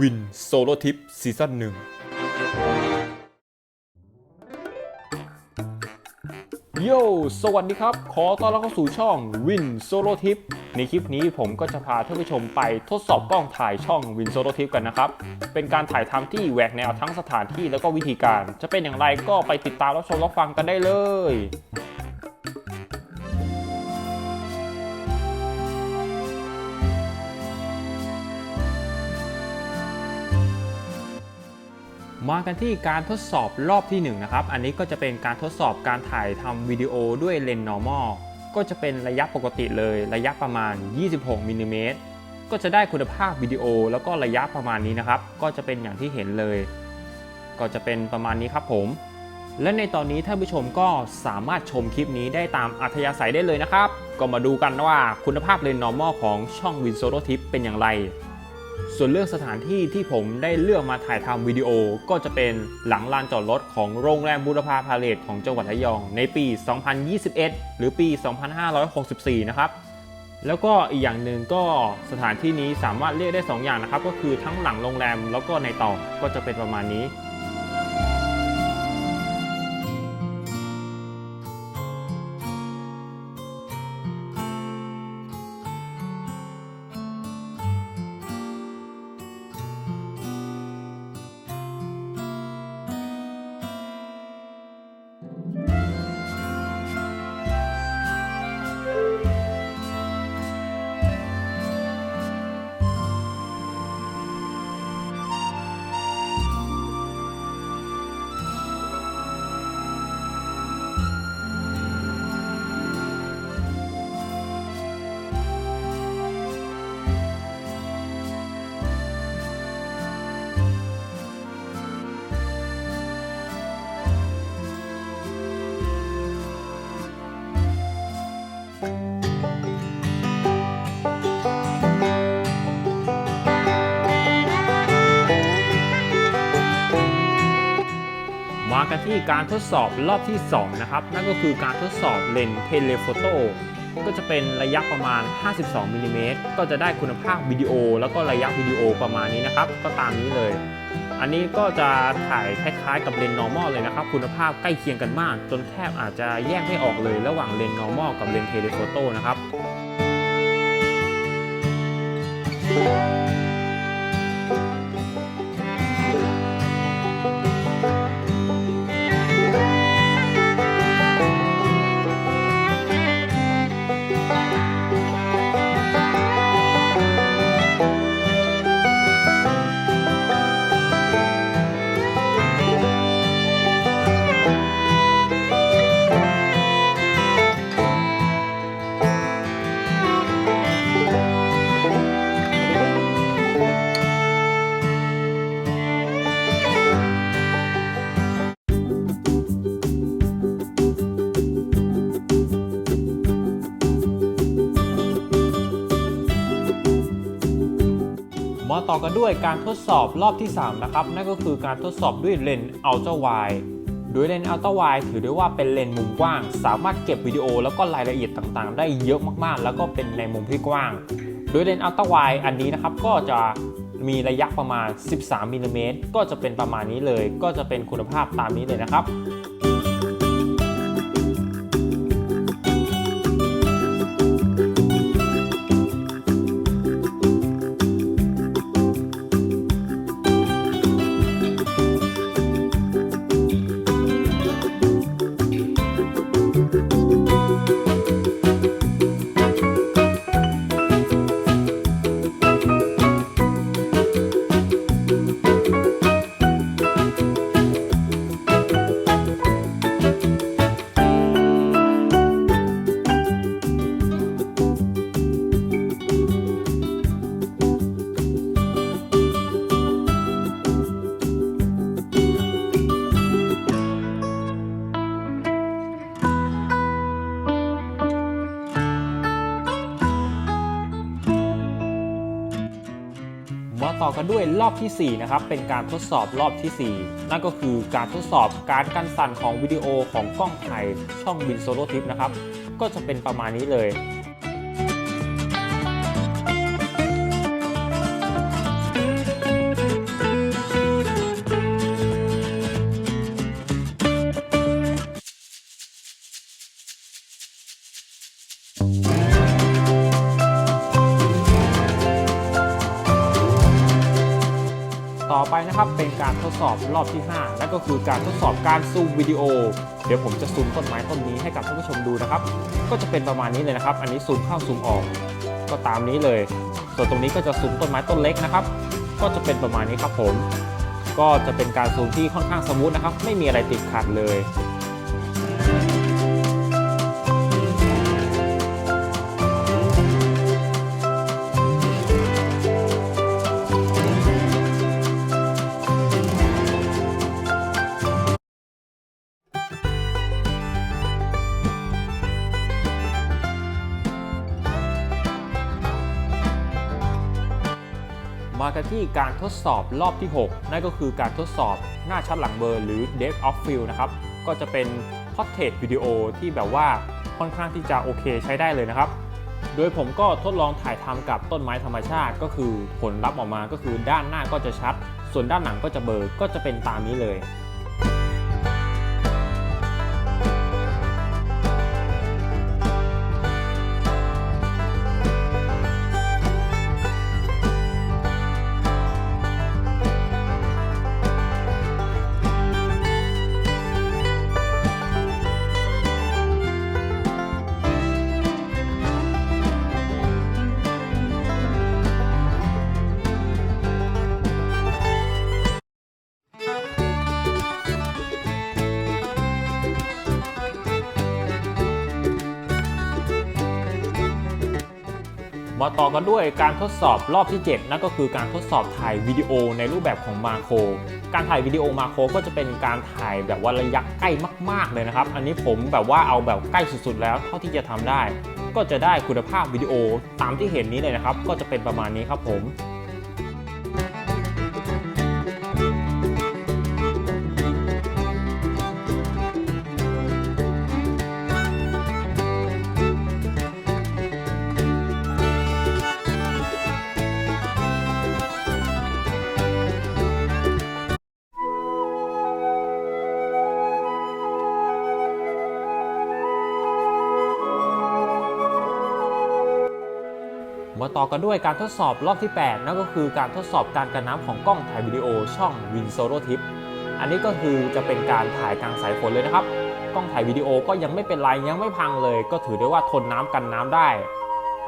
วินโซโลทิปซีซั่นหนึ่งโยสวัสดีครับ ขอต้อนรับเข้าสู่ช่องวินโซโลทิปในคลิปนี้ผมก็จะพาท่านผู้ชมไปทดสอบกล้องถ่ายช่องวินโซโลทิปกันนะครับ เป็นการถ่ายทำที่แหวกแนวทั้งสถานที่แล้วก็วิธีการ จะเป็นอย่างไรก็ไปติดตามรับชมรับฟังกันได้เลย มากันที่การทดสอบรอบที่1นะครับ อันนี้ก็จะเป็นการทดสอบการถ่ายทำวิดีโอด้วยเลนส์ normal ก็จะเป็นระยะปกติเลยระยะประมาณ 26มิลลิเมตรก็จะได้คุณภาพวิดีโอแล้วก็ระยะประมาณนี้นะครับ ก็จะเป็นอย่างที่เห็นเลย ก็จะเป็นประมาณนี้ครับผม และในตอนนี้ท่านผู้ชมก็สามารถชมคลิปนี้ได้ตามอัธยาศัยได้เลยนะครับ ก็มาดูกันว่าคุณภาพเลนส์ normal ของช่อง Win Solo Tip เป็นอย่างไร ส่วนเรื่องสถานที่ที่ผมได้เลือกมาถ่ายทำวิดีโอก็จะเป็นหลังลานจอดรถของโรงแรมบูรพาพาเลทของจังหวัดระยองในปี 2021 หรือปี 2564 นะครับ แล้วก็อีกอย่างหนึ่งก็สถานที่นี้สามารถเรียกได้ 2 อย่างนะครับ ก็คือทั้งหลังโรงแรมแล้วก็ในต่อก็จะเป็นประมาณนี้ ที่การทดสอบรอบที่ 2 นะครับ นั่นก็คือการทดสอบเลนส์เทเลโฟโต้ก็จะเป็นระยะประมาณ 52มิลลิเมตรก็จะได้คุณภาพวิดีโอ แล้วก็ระยะวิดีโอประมาณนี้นะครับ ก็ตามนี้เลย อันนี้ก็จะถ่ายคล้ายๆกับเลนส์ normal เลยนะครับ คุณภาพใกล้เคียงกันมาก จนแทบอาจจะแยกไม่ออกเลยระหว่างเลนส์ normal กับเลนส์เทเลโฟโต้นะครับ ต่อกันด้วยการทดสอบรอบที่ 3 นะครับ นั่นก็คือการทดสอบด้วยเลนส์อัลตร้าไวด์โดยเลนส์อัลตร้าไวด์ถือได้ว่าเป็นเลนส์มุมกว้าง สามารถเก็บวิดีโอแล้วก็รายละเอียดต่างๆ ได้เยอะมากๆ แล้วก็เป็นในมุมที่กว้าง โดยเลนส์อัลตร้าไวด์อันนี้นะครับก็จะมีระยะประมาณ 13มิลลิเมตรก็จะเป็นประมาณนี้เลย ก็จะเป็นคุณภาพตามนี้เลยนะครับ มาต่อกันด้วยรอบทีสี่ 4 นะครับ เป็นการทดสอบรอบทีสี่ 4 นั่นก็คือการทดสอบการกันสั่นของวิดีโอของกล้องถ่ายช่องบินโซโลทิปนะครับ ก็จะเป็นประมาณนี้เลย เป็นการทดสอบรอบที่ 5 และก็คือการทดสอบการซูมวิดีโอ เดี๋ยวผมจะซูมต้นไม้ต้นนี้ให้กับท่านผู้ชมดูนะครับ ก็จะเป็นประมาณนี้เลยนะครับ อันนี้ซูมเข้าซูมออก ก็ตามนี้เลย ส่วนตรงนี้ก็จะซูมต้นไม้ต้นเล็กนะครับ ก็จะเป็นประมาณนี้ครับผม ก็จะเป็นการซูมที่ค่อนข้างสมูทนะครับ ไม่มีอะไรติดขัดเลย กันที่การทดสอบรอบที่ 6 นั่นก็คือการทดสอบหน้าชัดหลังเบลอร์หรือ Depth of Field นะครับ ก็จะเป็น Portrait Video ที่แบบว่าค่อนข้างที่จะโอเคใช้ได้เลยนะครับ โดยผมก็ทดลองถ่ายทำกับต้นไม้ธรรมชาติ ก็คือผลลัพธ์ออกมาก็คือด้านหน้าก็จะชัด ส่วนด้านหลังก็จะเบลอก็จะเป็นตามนี้เลย มาต่อกันด้วยการทดสอบรอบที่ 7 นั่นก็คือการทดสอบถ่ายวิดีโอในรูปแบบของมาโคร การถ่ายวิดีโอมาโครก็จะเป็นการถ่ายแบบว่าระยะใกล้มาก ๆ เลยนะครับ อันนี้ผมแบบว่าเอาแบบใกล้สุด ๆ แล้วเท่าที่จะทำได้ ก็จะได้คุณภาพวิดีโอตามที่เห็นนี้เลยนะครับ ก็จะเป็นประมาณนี้ครับผม มาต่อกันด้วยการทดสอบรอบที่ 8 นั่นก็คือการทดสอบการกันน้ำของกล้องถ่ายวิดีโอช่อง Win Solo Tip อันนี้ก็คือจะเป็นการถ่ายกลางสายฝนเลยนะครับ กล้องถ่ายวิดีโอก็ยังไม่เป็นไรยังไม่พังเลย ก็ถือได้ว่าทนน้ำกันน้ำได้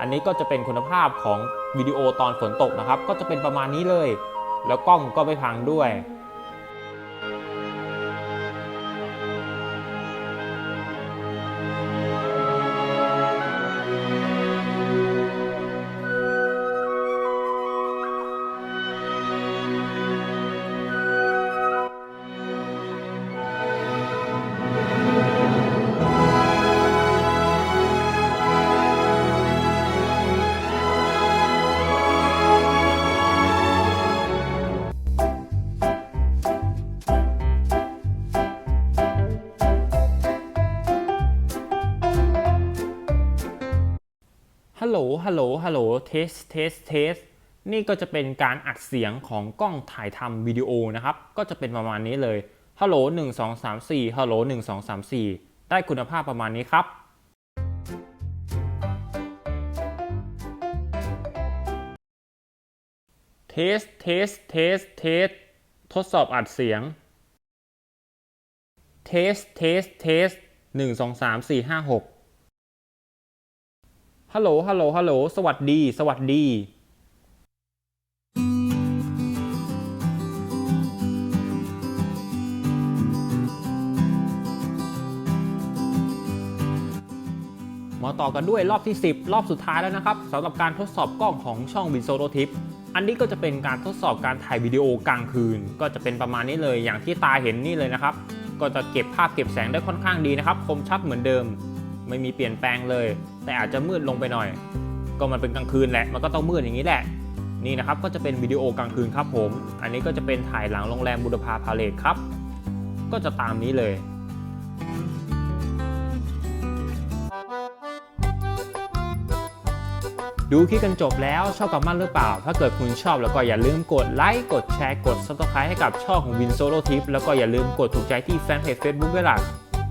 อันนี้ก็จะเป็นคุณภาพของวิดีโอตอนฝนตกนะครับ ก็จะเป็นประมาณนี้เลย แล้วกล้องก็ไม่พังด้วย ฮัลโหลฮัลโหลเทสเทสเทสนี่ก็จะเป็นการอัดเสียงของกล้องถ่ายทำวิดีโอนะครับ ก็จะเป็นประมาณนี้เลยฮัลโหล1 2 3 4ฮัลโหล1 2 3 4 ได้คุณภาพประมาณนี้ครับ เทสเทสเทสเทสทดสอบอัดเสียง เทสเทสเทส1 2 3 4 5 6 ฮัลโหล ฮัลโหล ฮัลโหล สวัสดี สวัสดี มาต่อกันด้วยรอบที่ 10 รอบสุดท้ายแล้วนะครับสำหรับการทดสอบกล้องของช่อง w i n s o l o Tip อันนี้ก็จะเป็นการทดสอบการถ่ายวิดีโอกลางคืน ก็จะเป็นประมาณนี้เลย อย่างที่ตาเห็นนี่เลยนะครับ ก็จะเก็บภาพเก็บแสงได้ค่อนข้างดีนะครับ คมชัดเหมือนเดิม ไม่มีเปลี่ยนแปลงเลย แต่อาจจะมืดลงไปหน่อย ก็มันเป็นกลางคืนแหละ มันก็ต้องมืดอย่างนี้แหละ นี่นะครับ ก็จะเป็นวิดีโอกลางคืนครับผม อันนี้ก็จะเป็นถ่ายหลังโรงแรมบุรพาพาเลทครับ ก็จะตามนี้เลยดูคลิปกันจบแล้วชอบกับมันหรือเปล่า ถ้าเกิดคุณชอบแล้วก็อย่าลืมกดไลค์ กดแชร์ กด subscribe ให้กับช่องของ Win Solo Tip แล้วก็อย่าลืมกดถูกใจที่แฟนเพจ Facebook ด้วยล่ะ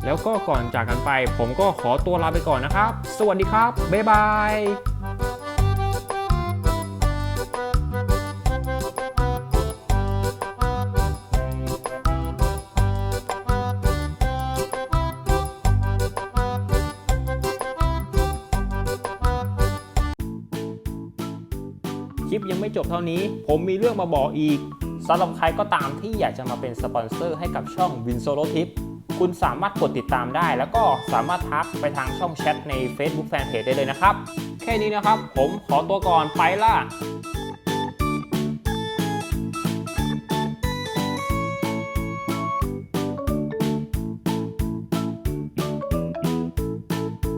แล้วก็ก่อนจากกันไป ผมก็ขอตัวลาไปก่อนนะครับ สวัสดีครับ บ๊ายบายคลิปยังไม่จบเท่านี้ ผมมีเรื่องมาบอกอีกสำหรับใครก็ตามที่อยากจะมาเป็นสปอนเซอร์ให้กับช่องวินโซโลทิป คุณสามารถกดติดตามได้ แล้วก็สามารถทักไปทางช่องแชทใน Facebook Fanpage ได้เลยนะครับ แค่นี้นะครับ ผมขอตัวก่อนไปล่ะ